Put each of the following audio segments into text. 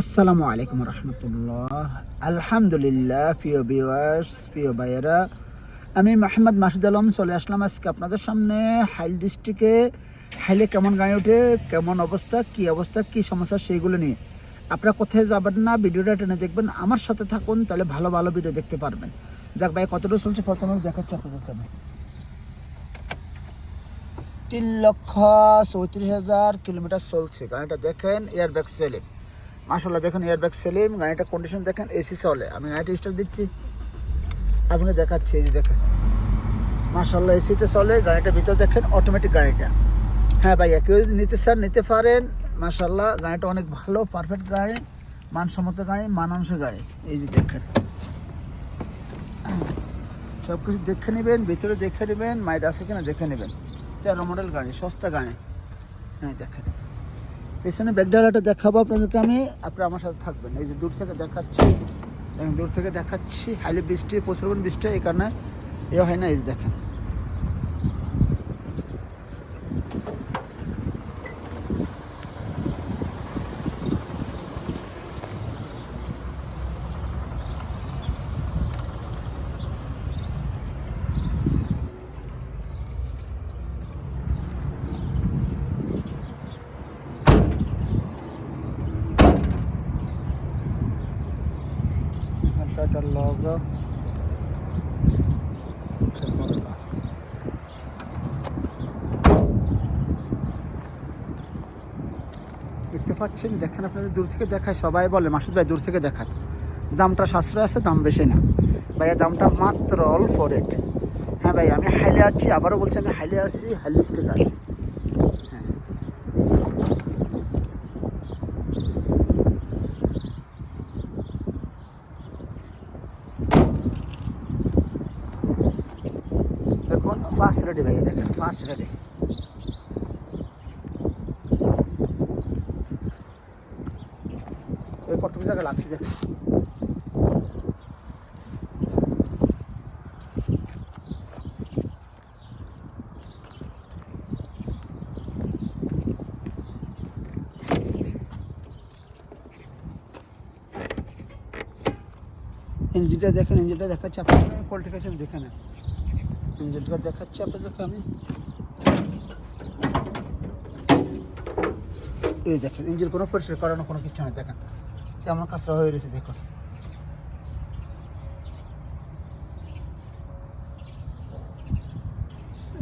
আসসালামু আলাইকুম রহমতুল্লাহ। আলহামদুলিল্লাহ, প্রিয় ভিউয়ার্স প্রিয় ভাইয়েরা, আমি মাহমদ মাসুদ আলম চলে আসলাম আজকে আপনাদের সামনে। হাইল ডিস্ট্রিক্টে হাইলে কেমন গাড়ি ওঠে, কেমন অবস্থা, কি অবস্থা, কি সমস্যা, সেইগুলো নিয়ে। আপনারা কোথায় যাবেন না, ভিডিওটা টেনে দেখবেন, আমার সাথে থাকুন, তাহলে ভালো ভালো ভিডিও দেখতে পারবেন। যাক ভাই কতটা চলছে প্রথমে দেখাচ্ছি আপনাদের আমি তিন লক্ষ চৌত্রিশ হাজার কিলোমিটার চলছে। গাড়িটা দেখেন এয়ারব্যাগ সেলিম। মাসাল্লাহ দেখেন এয়ারব্যাগ সেলিম, গাড়িটা কন্ডিশন দেখেন এসি চলে। আমি গাড়িটা স্টার্ট দিচ্ছি। আপনাকে দেখাচ্ছি, এই যে দেখেন। মাসাল্লাহ এসিতে চলে, গাড়িটার ভিতর দেখেন অটোমেটিক গাড়িটা। হ্যাঁ ভাইয়া, কেউ যদি নিতে চান, নিতে পারেন। মাসাল্লাহ গাড়িটা অনেক ভালো পারফেক্ট গাড়ি, মানসম্মত গাড়ি মানাংশ গাড়ি। এই যে দেখেন। সব কিছু দেখে নেবেন, ভিতরে দেখে নেবেন মাইট আছে কিনা দেখে নেবেন। তেরো মডেল গাড়ি, সস্তা গাড়ি। হ্যাঁ দেখেন। পেছনে ব্যাকডালাটা দেখাবো আপনাদেরকে আমি। আপনি আমার সাথে থাকবেন। এই যে দূর থেকে দেখাচ্ছি দূর থেকে দেখাচ্ছি। হাইলে বৃষ্টি প্রচুর বৃষ্টি এই কারণে এ হয় না, এই দেখেন। এখানটা লগো দেখতে পাচ্ছেন? দেখেন আপনাদের, দূর থেকে দেখায়, সবাই বলে, মাসুদ ভাই দূর থেকে দেখায়। দামটা সাশ্রয় আছে, দাম বেশি না। ভাইয়া, দামটা মাত্র অল্প রেট হ্যাঁ ভাই আমি হাইলে আছি, আবারও বলছি আমি হাইলে আছি, হাইলি স্টেক আছি। ফার্স্ট রেডি ভাইয়া দেখেন ফার্স্ট রেডি এই কতটুকু জায়গা লাগছে দেখেন ইঞ্জিনটা দেখেন ইঞ্জিনটা দেখাচ্ছি আপনাকে কোয়ালিফিকেশন দেখে নেন ইঞ্জিনটা দেখাচ্ছি আপনাদেরকে আমি। এই দেখেন, ইঞ্জিন কোনো পরিষ্কার করানো কোনো কিছু নেই, দেখেন। কেমন কাঁচরা হয়ে রয়েছে, দেখুন।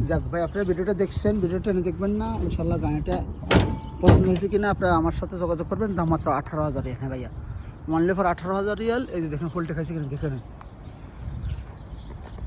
যাক ভাই, আপনারা ভিডিওটা দেখছেন, ভিডিওটা দেখবেন না। ইনশাল্লাহ গাড়িটা পছন্দ হয়েছে কিনা, আপনারা আমার সাথে যোগাযোগ করবেন। দাম মাত্র আঠারো হাজার হ্যাঁ ভাইয়া। মানলে পর আঠারো হাজার রিয়াল, এই যে দেখেন ফুলটা খাইছে কিনা, দেখে নেন।